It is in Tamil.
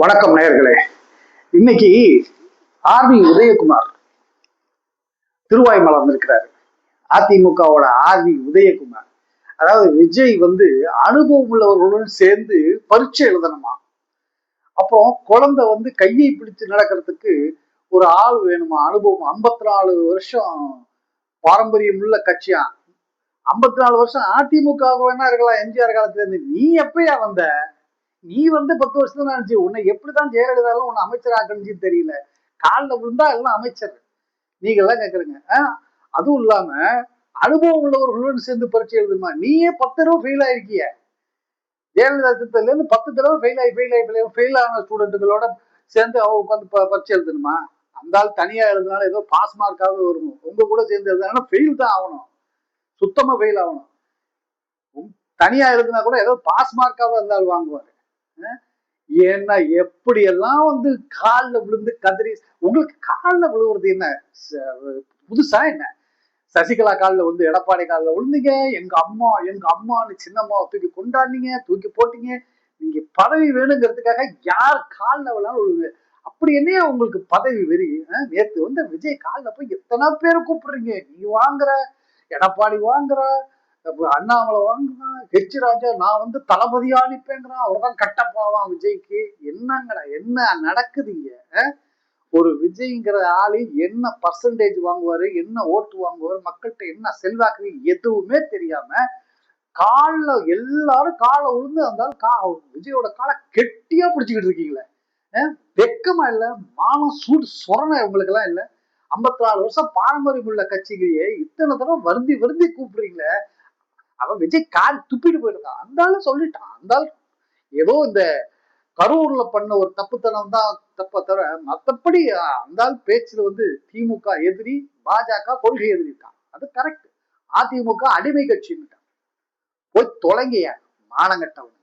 வணக்கம் நேயர்களே. இன்னைக்கு ஆர்வி உதயகுமார் திருவாய்மலை வந்திருக்கிறாரு அதிமுகவோட ஆர்வி உதயகுமார். அதாவது விஜய் வந்து அனுபவம் உள்ளவர்களுடன் சேர்ந்து பரீட்சை எழுதணுமா? அப்புறம் குழந்தை வந்து கையை பிடிச்சு நடக்கிறதுக்கு ஒரு ஆள் வேணுமா? அனுபவம் ஐம்பத்தி நாலு வருஷம் பாரம்பரியம் உள்ள கட்சியா? ஐம்பத்தி நாலு வருஷம் அதிமுக வேணா இருக்கலாம் எம்ஜிஆர் காலத்துல இருந்து நீ எப்பயா வந்த? நீ வந்து பத்து வருஷம் தான் நினைச்சு உன்னை எப்படிதான் ஜெயலலிதாலும் உன்னை அமைச்சர் ஆக்கணுச்சுன்னு தெரியல. காலில் விழுந்தா எல்லாம் அமைச்சர். நீங்க எல்லாம் கேக்குறீங்க ஆஹ் அதுவும் இல்லாம அனுபவம் உள்ளவர்களுடன் சேர்ந்து பரீட்சை எழுதுமா? நீயே பத்து தடவை ஃபெயில் ஆயிருக்கிய. ஜெயலலிதா திட்டத்துல இருந்து பத்து தடவை ஃபெயில் ஆகி ஃபெயில் ஆகி ஃபெயில் ஆன ஸ்டூடெண்ட்டுகளோட சேர்ந்து அவங்க உட்காந்து ப- பரீட்சை எழுதணுமா? அந்த ஆள் தனியா எழுதுனாலும் ஏதோ பாஸ் மார்க்காவது வரும். உங்க கூட சேர்ந்து எழுதுனா ஃபெயில் தான் ஆகணும். சுத்தமா ஃபெயில் ஆகணும். உம் தனியா எழுதுனா கூட ஏதோ பாஸ் மார்க்காவது அந்த ஆள் வாங்குவாரு. ஏன்னா எப்படி எல்லாம் வந்து காலில் விழுந்து கதறி உங்களுக்கு காலில் விழுவுறது என்ன? ச- புதுசா என்ன? சசிகலா காலில் விழுந்து எடப்பாடி காலில் விழுந்தீங்க. எங்க அம்மா எங்க அம்மான்னு சின்னம்மாவை தூக்கி கொண்டாடினீங்க தூக்கி போட்டீங்க. நீங்க பதவி வேணுங்கிறதுக்காக யார் காலில் விழாலும் விழுவுங்க அப்படி என்னையா உங்களுக்கு பதவி வெறி? நேற்று நேத்து வந்து விஜய் காலில் போய் எத்தனை பேர் கூப்பிடுறீங்க? நீ வாங்குற எடப்பாடி வாங்குற அண்ணாமலை வாங்குறான் ஹெச் ராஜா நான் வந்து தளபதியா நிப்பேங்கிறான் அவர்தான் கட்டப்பாவான் விஜய்க்கு. என்னங்கடா என்ன நடக்குதுங்க ஒரு விஜய்ங்கிற ஆளு என்ன பர்சன்டேஜ் வாங்குவாரு என்ன ஓட்டு வாங்குவாரு மக்கள்கிட்ட என்ன செல்வாக்கு எதுவுமே தெரியாம கால்ல எல்லாரும் காலை விழுந்து வந்தாலும் கா விஜயோட காலை கெட்டியா பிடிச்சிக்கிட்டு இருக்கீங்களே வெக்கமா இல்ல மானம் சூடு சொரணை உங்களுக்கு எல்லாம் இல்ல. ஐம்பத்தி நாலு வருஷம் பாரம்பரியம் உள்ள கட்சிகளையே இத்தனை தடவை வருந்தி வருந்தி கூப்பிடுறீங்களே அவன் விஜய் கால் துப்பிட்டு போயிருக்கான். அந்த ஆளு சொல்லிட்டான். அந்த ஆள் ஏதோ இந்த கரூர்ல பண்ண ஒரு தப்புத்தனம் தான் தப்ப தவிர மற்றபடி அஹ், அந்த ஆள் பேச்சுல வந்து திமுக எதிரி பாஜக கொள்கை எதிரிட்டான். அது கரெக்ட் அதிமுக அடிமை கட்சின்னுட்டான். போய் தொலைங்கிய மானங்கட்டவன்.